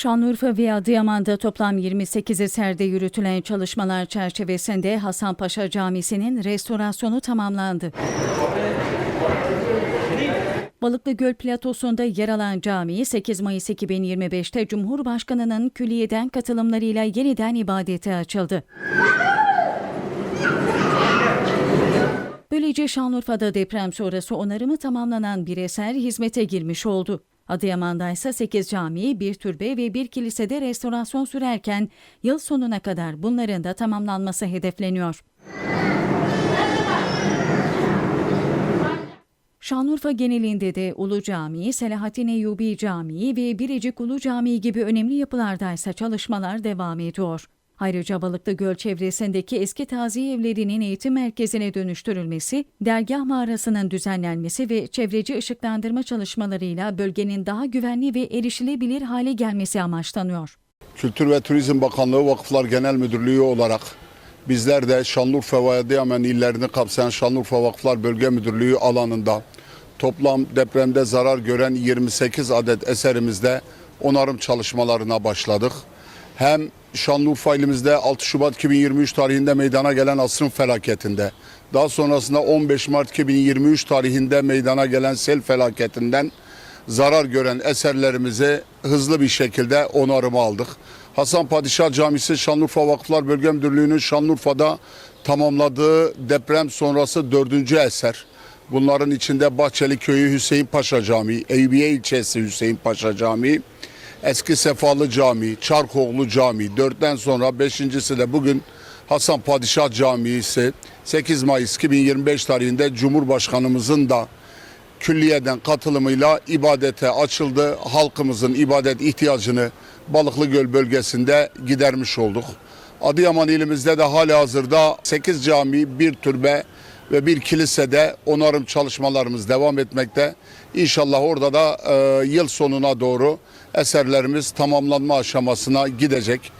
Şanlıurfa ve Adıyaman'da toplam 28 eserde yürütülen çalışmalar çerçevesinde Hasanpaşa Camisi'nin restorasyonu tamamlandı. Balıklı Göl Platosu'nda yer alan cami 8 Mayıs 2025'te Cumhurbaşkanı'nın külliyeden katılımlarıyla yeniden ibadete açıldı. Böylece Şanlıurfa'da deprem sonrası onarımı tamamlanan bir eser hizmete girmiş oldu. Adıyaman'da ise 8 cami, bir türbe ve bir kilisede restorasyon sürerken yıl sonuna kadar bunların da tamamlanması hedefleniyor. Şanlıurfa genelinde de Ulu Camii, Selahattin Eyyubi Camii ve Birecik Ulu Camii gibi önemli yapılarda ise çalışmalar devam ediyor. Ayrıca Balıklı Göl çevresindeki eski taziye evlerinin eğitim merkezine dönüştürülmesi, dergah mağarasının düzenlenmesi ve çevreci ışıklandırma çalışmalarıyla bölgenin daha güvenli ve erişilebilir hale gelmesi amaçlanıyor. Kültür ve Turizm Bakanlığı Vakıflar Genel Müdürlüğü olarak bizler de Şanlıurfa ve Adıyaman illerini kapsayan Şanlıurfa Vakıflar Bölge Müdürlüğü alanında toplam depremde zarar gören 28 adet eserimizde onarım çalışmalarına başladık. Hem Şanlıurfa ilimizde 6 Şubat 2023 tarihinde meydana gelen asrın felaketinde, daha sonrasında 15 Mart 2023 tarihinde meydana gelen sel felaketinden zarar gören eserlerimizi hızlı bir şekilde onarıma aldık. Hasan Padişah Camisi Şanlıurfa Vakıflar Bölge Müdürlüğü'nün Şanlıurfa'da tamamladığı deprem sonrası dördüncü eser. Bunların içinde Bahçeli Köyü Hüseyin Paşa Camii, Eyüpiye ilçesi Hüseyin Paşa Camii, Eski Sefalı Camii, Çarkoğlu Camii, dörtten sonra beşincisi de bugün Hasan Padişah Camii'si 8 Mayıs 2025 tarihinde Cumhurbaşkanımızın da külliyeden katılımıyla ibadete açıldı. Halkımızın ibadet ihtiyacını Balıklı Göl bölgesinde gidermiş olduk. Adıyaman ilimizde de hali hazırda 8 cami, bir türbe ve bir kilisede onarım çalışmalarımız devam etmekte. İnşallah orada da e, yıl sonuna doğru eserlerimiz tamamlanma aşamasına gidecek.